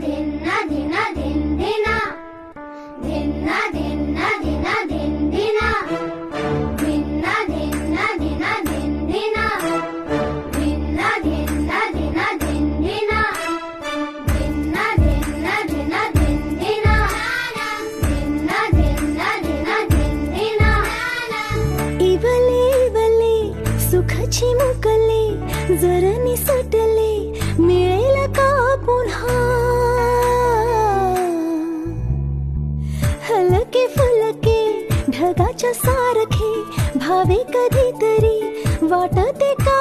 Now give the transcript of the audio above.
దిన్న దిన దిందిన దిన్న దిన్న దిన దిందిన సటలే మే के फलके ढगाच्या सारखे भावे कधीतरी वाटते का